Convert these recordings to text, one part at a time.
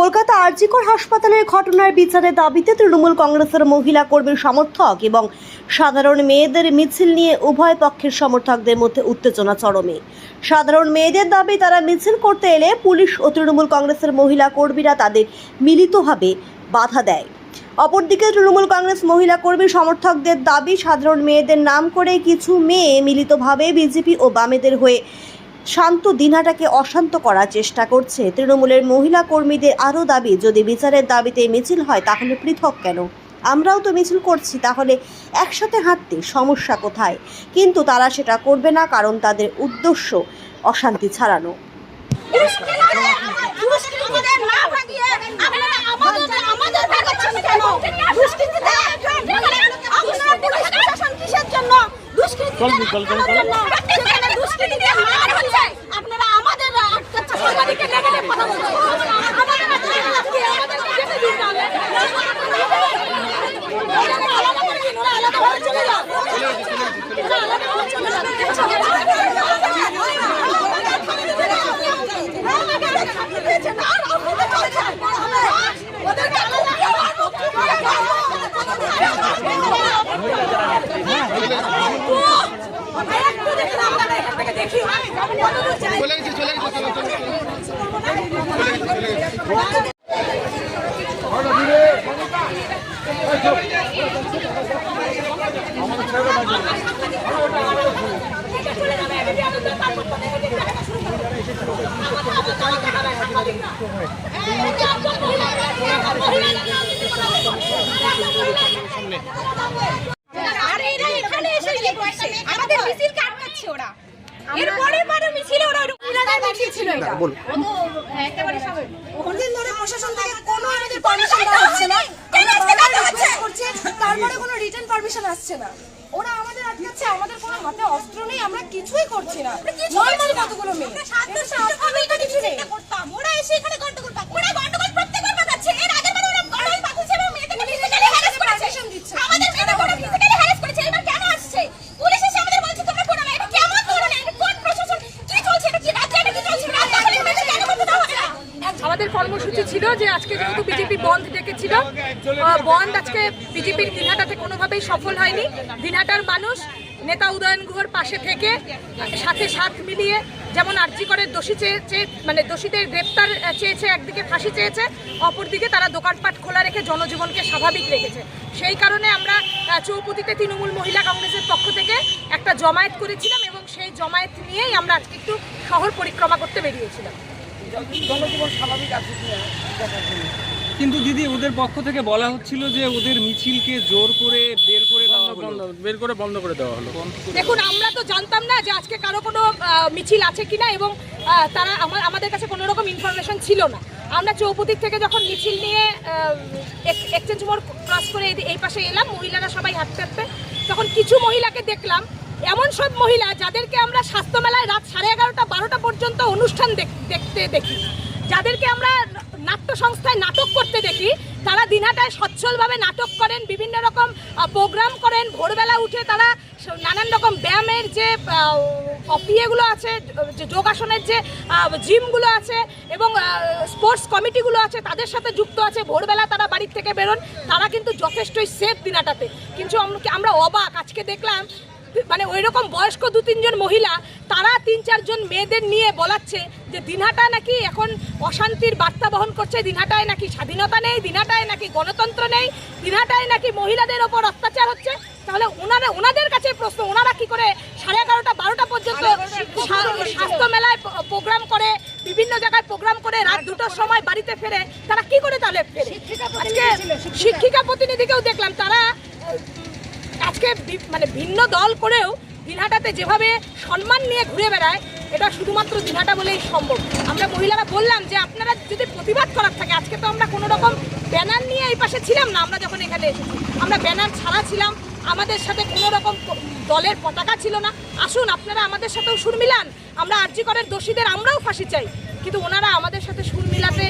কলকাতা আরজিকর হাসপাতালের ঘটনার বিচারের দাবিতে তৃণমূল কংগ্রেসের মহিলা কর্মীর সমর্থক এবং সাধারণ মেয়েদের মিছিল নিয়ে উভয় পক্ষের সমর্থকদের মধ্যে উত্তেজনা চরমে। সাধারণ মেয়েদের দাবি, তারা মিছিল করতে এলে পুলিশ ও তৃণমূল কংগ্রেসের মহিলা কর্মীরা তাদের মিলিতভাবে বাধা দেয়। অপরদিকে তৃণমূল কংগ্রেস মহিলা কর্মী সমর্থকদের দাবি, সাধারণ মেয়েদের নাম করে কিছু মেয়ে মিলিতভাবে বিজেপি ও বামেদের হয়ে শান্ত দিনহাটাকে অশান্ত করার চেষ্টা করছে। তৃণমূলের মহিলা কর্মীদের আরও দাবি যদি বিচারের দাবিতে মিছিল হয় তাহলে পৃথক কেন? আমরাও তো মিছিল করছি তাহলে একসাথে হাঁটতে সমস্যা কোথায়? কিন্তু তারা সেটা করবে না কারণ তাদের উদ্দেশ্য অশান্তি ছাড়ানো। দুষ্কৃতীদের না ভাগিয়ে আপনারা আমাদের আমাদের ভাগাচ্ছেন কেন দুষ্কৃতীদের আপনারা পুলিশ প্রশাসন কিসের জন্য দুষ্কৃতীদের জন্য সেখানে দুষ্কৃতীদের মার হচ্ছে আপনারা আমাদের আটকাচ্ছেন সাংবাদিকের লেভেলে কথা বলছেন আমাদের আটকে আমাদেরকে যেতে দিন তাহলে আলাদা করে দিন, ওরা আলাদা করে চলে দেখি চলে গেছে চলে গেছে চলো চলো আর এরা এখানে এসে ইয়ে করছে। আমাদের মিছিলকে আটকাচ্ছে ওরা। এরপরে পরে মিছিলে ওরা ওই মিছিল ছিল এটা। অনেকদিন ধরে প্রশাসন থেকে কোনো আমাদের পারমিশন দেওয়া হচ্ছে না কেন আজকে দেওয়া হচ্ছে? করছে তারপরে কোনো রিটার্ন পারমিশন আসছে না। ওরা আমাদের আটকাচ্ছে আমাদের কোনো হাতে অস্ত্র নেই আমরা কিছুই করছি না। নর্মাল কতগুলো মেয়ে? আমরা নেই। ওরা এসে এখানে গন্ডগোল পাক- ওরা গন্ডগোল প্রত্যেকবার পাকাচ্ছে। এর আগের বার ওরা গন্ডগোল পাকাচ্ছে এবং মেয়েদেরকে physically harass করেছে। permission দিচ্ছে। আমাদের মেয়েদেরকে ওরা physically harass করেছে। এবার কেন আসছে? পুলিশ এসে আমাদের বলছে, তোমরা করো না। এটা কেমন ধরনের? এটা কোন প্রশাসন? কি চলছে? এটা কি রাজ্যে এটা কি চলছে? রাজ্য আমাদের মেয়েদের কেন করতে দেওয়া হচ্ছে না? আমাদের কর্মসূচি ছিল যে আজকে যেহেতু বিজেপি বন্ধ ডেকেছিল বন্ধ আজকে বিজেপির দিনহাটাতে কোনোভাবেই সফল হয়নি। দিনহাটার মানুষ, নেতা উদয়ন গুহর পাশে থেকে সাথে সাথ মিলিয়ে যেমন আর্জি করে দোষী চেয়েছে মানে দোষীদের গ্রেপ্তার চেয়েছে, একদিকে ফাঁসি চেয়েছে, অপরদিকে তারা দোকানপাট খোলা রেখে জনজীবনকে স্বাভাবিক রেখেছে। সেই কারণে আমরা চৌপতিতে তৃণমূল মহিলা কংগ্রেসের পক্ষ থেকে একটা জমায়েত করেছিলাম এবং সেই জমায়েত নিয়েই আমরা আজকে একটু শহর পরিক্রমা করতে বেরিয়েছিলাম। কিন্তু দিদি ওদের পক্ষ থেকে বলা হচ্ছিল যে ওদের মিছিলকে জোর করে বের করে দেওয়া হলো। বের করে বন্ধ করে দেওয়া হলো। দেখুন আমরা তো জানতাম না যে আজকে কারও কোনো আহ, মিছিল আছে কিনা এবং তারা আমার আমাদের কাছে কোনো রকম ইনফরমেশন ছিল না। আমরা চৌপতির থেকে যখন মিছিল নিয়ে এক্সচেঞ্জ মোড় ক্রস করে এই- এই পাশে এলাম মহিলারা সবাই হাঁটতে হাঁটতে তখন কিছু মহিলাকে দেখলাম এমন সব মহিলা যাদেরকে আমরা স্বাস্থ্য মেলায় রাত সাড়ে এগারোটা, বারোটা পর্যন্ত অনুষ্ঠান দেখ- দেখতে দেখি। যাদেরকে আমরা নাট্য সংস্থায় নাটক করতে দেখি, তারা দিনাটায় সচ্ছলভাবে নাটক করেন, বিভিন্ন রকম প্রোগ্রাম করেন, ভোরবেলা উঠে তারা নানান রকম ব্যায়ামের যে ইয়েগুলো আছে, যে যোগাসনের যে জিমগুলো আছে এবং স্পোর্টস কমিটিগুলো আছে, তাদের সাথে যুক্ত আছে, ভোরবেলা তারা বাড়ির থেকে বেরোন, তারা কিন্তু যথেষ্টই সেফ দিনাটাতে কিন্তু আমরা অবাক, আজকে দেখলাম মানে ওই রকম বয়স্ক দু তিনজন মহিলা তারা তিন চারজন মেয়েদের নিয়ে বলাচ্ছে যে দিনহাটা নাকি এখন অশান্তির বার্তা বহন করছে দিনহাটায় নাকি স্বাধীনতা নেই দিনহাটায় নাকি গণতন্ত্র নেই দিনহাটায় নাকি মহিলাদের ওপর অত্যাচার হচ্ছে। তাহলে ওনারা ওনাদের কাছে প্রশ্ন ওনারা কি করে সাড়ে এগারোটা বারোটা পর্যন্ত স্বাস্থ্য মেলায় প্রোগ্রাম করে বিভিন্ন জায়গায় প্রোগ্রাম করে রাত দুটোর সময় বাড়িতে ফেরে তারা কি করে তাহলে ফেরে? আজকে শিক্ষিকা প্রতিনিধিকেও দেখলাম তারা আজকে মানে ভিন্ন দল করেও দিনহাটাতে যেভাবে সম্মান নিয়ে ঘুরে বেড়ায়, এটা শুধুমাত্র দিনহাটা বলেই সম্ভব। আমরা মহিলারা বললাম যে, আপনারা যদি প্রতিবাদ করার থাকে, আজকে তো আমরা কোনো রকম ব্যানার নিয়ে এই পাশে ছিলাম না, আমরা যখন এখানে এসেছি। আমরা ব্যানার ছাড়া ছিলাম, আমাদের সাথে কোনো রকম দলের পতাকা ছিল না। আসুন, আপনারা আমাদের সাথেও সুর মিলান। আমরা আর্জি করের দোষীদের আমরাও ফাঁসি চাই। কিন্তু ওনারা আমাদের সাথে সুর মিলাতে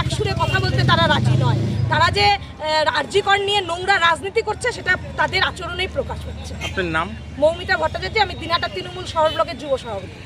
এক সুরে কথা বলতে তারা রাজি নয়। তারা যে আর্জিকর নিয়ে নোংরা রাজনীতি করছে সেটা তাদের আচরণেই প্রকাশ হচ্ছে। আপনার নাম? মৌমিতা ভট্টাচার্য আমি দিনাটা তৃণমূল শহর ব্লকের যুব সভাপতি।